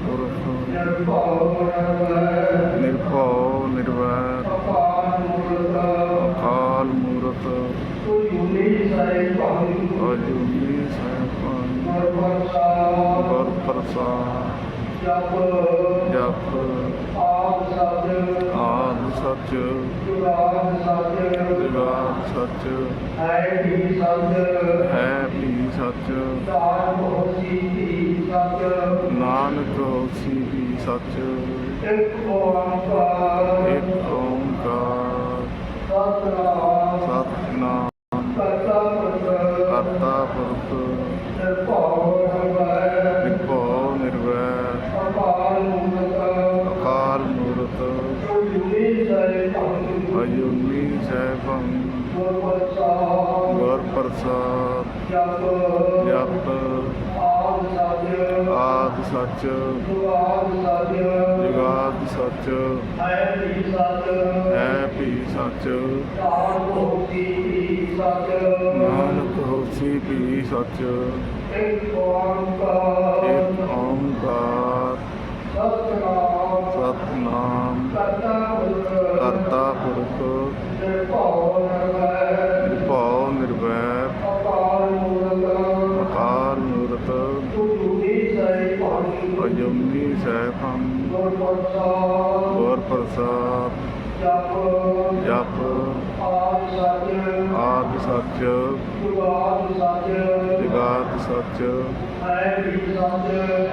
ਪੁਰਖ ਨਿਰਭਉ ਨਿਰਵੈਰ ਅਕਾਲ ਮੂਰਤ ਅਜੂਨੀ ਸੈਭੰ ਗੁਰ ਪ੍ਰਸਾਦ ਜਪ ਆਦ ਸੱਚ। ਜੁਗਾਦ ਸੱਚ ਹੈ ਵੀ ਸੱਚ ਨਾਨਕ ਹੋਸੀ ਵੀ ਸੱਚ। ਇੱਕ ਓੰਕਾਰ। ਇੱਕ ਓੰਕਾਰ। ਸਤਨਾਮ ਸੈਭੰ ਅਜੂਨੀ ਸੈਭੰ ਗੁਰ ਪ੍ਰਸਾਦ ਗੁਰ ਜਪ, ਆਦ ਸੱਚ ਆਦ ਸੱਚ, ਹੈ ਵੀ ਸੱਚ ਹੈ ਸੱਚ ਵੀ ਸੱਚ। ਨਾਨਕ ਹੋਸੀ ਵੀ ਸੱਚ ਇੱਕ ਓੰਕਾਰ ਇੱਕ ਓੰਕਾਰ ਸਤਨਾਮ ਸਤਨਾਮ ਕਰਤਾ ਪੁਰਖ ਕਰਤਾ ਪੁਰਖ ਨਿਰਭਉ ਨਿਰਵੈਰ ਨਿਰਭਉ ਮੂਰਤ ਅਕਾਲ ਸੈਭੰ ਗੁਰ ਪ੍ਰਸਾਦ, ਜਪ, ਆਦ ਸੱਚ, ਜਗਾਤ ਸੱਚ,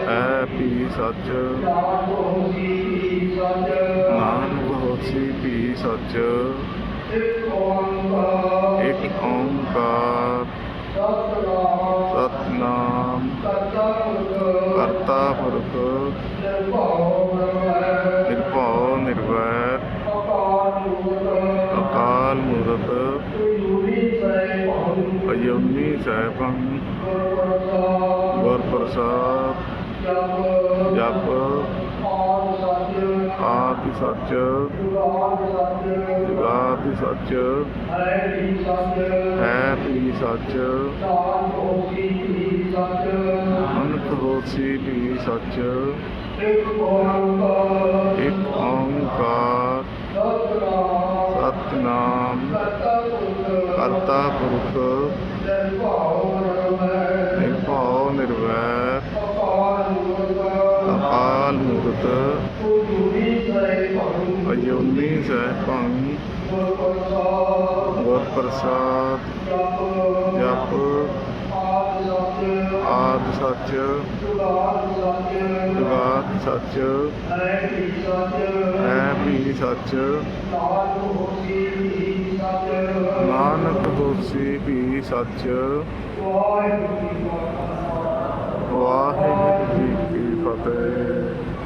ਹੈ ਸੱਚ ਵੀ ਸੱਚ, ਨਾਨਕ ਹੋਸੀ ਵੀ ਸੱਚ। ਇੱਕ ਓੰਕਾਰ। ਇੱਕ ਸਤਨਾਮ। ਕਰਤਾ ਪੁਰਖ ਕਰਤਾ ਪੁਰਖ ਨਿਰਭਉ ਨਿਰਵੈਰ। ਅਕਾਲ ਮੂਰਤ। ਅਕਾਲ ਸੈਭੰ। ਗੁਰ ਪ੍ਰਸਾਦ ਗੁਰ ਜਪ। ਆਦਿ ਸੱਚ, ਜੁਗਾਦ ਸੱਚ ਜਗਾਤ ਸੱਚ ਹੈ ਵੀ ਸੱਚ ਹੈ ਵੀ ਸੱਚ ਨਾਮ ਅਨੰਤ ਹੋਸੀ ਵੀ ਸੱਚ, ਇੱਕ ਓੰਕਾਰ, ਸਤਨਾਮ, ਕਰਤਾ ਪੁਰਖ ਕਰਤਾ ਪੁਰਖ ਨਿਰਭਉ ਨਿਰਵੈਰ ਨਿਰਭਉ ਨਿਰਵੈਰ ਅਕਾਲ ਮੂਰਤ ਅਕਾਲ ਮੂਰਤ ਅਜੂਨੀ ਸੈਭੰ ਗੁਰ ਪ੍ਰਸਾਦ, ਜਪ ਜਪ ਆਦ ਸੱਚ ਸੱਚ ਜਗਾਤ ਸੱਚ, ਹੈ ਵੀ ਸੱਚ ਵੀ ਸੱਚ ਨਾਨਕ ਹੋਸੀ ਵੀ ਸੱਚ ਵਾਹਿਗੁਰੂ ਜੀ ਕਾ ਖਾਲਸਾ ਵਾਹਿਗੁਰੂ ਜੀ ਕੀ ਫਤਿਹ।